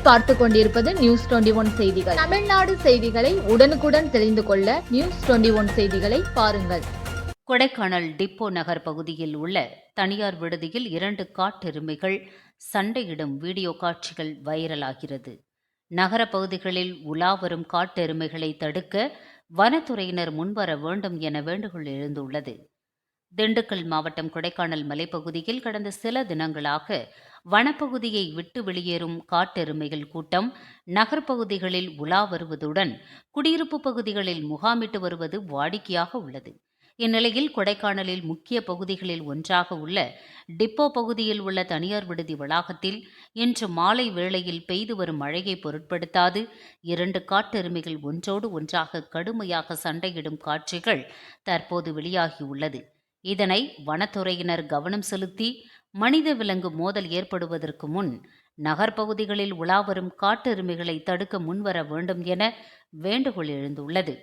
பார்த்து கொண்டிருப்பது news twenty one செய்திகள். தமிழ்நாடு செய்திகளை உடனுக்குடன் தெரிந்து கொள்ள நியூஸ் டுவெண்டி ஒன் செய்திகளை பாருங்கள். கொடைக்கானல் டிப்போ நகர் பகுதியில் உள்ள தனியார் விடுதியில் இரண்டு காட்டெருமைகள் சண்டையிடும் வீடியோ காட்சிகள் வைரலாகிறது. நகர பகுதிகளில் உலா வரும் காட்டெருமைகளை தடுக்க வனத்துறையினர் முன்வர வேண்டும் என வேண்டுகோள் எழுந்துள்ளது. திண்டுக்கல் மாவட்டம் கொடைக்கானல் மலைப்பகுதியில் கடந்த சில தினங்களாக வனப்பகுதியை விட்டு வெளியேறும் காட்டெருமைகள் கூட்டம் நகர்ப்பகுதிகளில் உலா வருவதுடன் குடியிருப்பு பகுதிகளில் முகாமிட்டு வருவது வாடிக்கையாக உள்ளது. இந்நிலையில் கொடைக்கானலில் முக்கிய பகுதிகளில் ஒன்றாக உள்ள டிப்போ பகுதியில் உள்ள தனியார் விடுதி வளாகத்தில் இன்று மாலை வேளையில் பெய்து வரும் மழையை பொருட்படுத்தாது இரண்டு காட்டெருமைகள் ஒன்றோடு ஒன்றாக கடுமையாக சண்டையிடும் காட்சிகள் தற்போது வெளியாகியுள்ளது இதனை வனத்துறையினர் கவனம் செலுத்தி மனித விலங்கு மோதல் ஏற்படுவதற்கு முன் நகர்ப்பகுதிகளில் உலாவரும் காட்டெருமைகளை தடுக்க முன்வர வேண்டும் என வேண்டுகோள் எழுந்துள்ளது.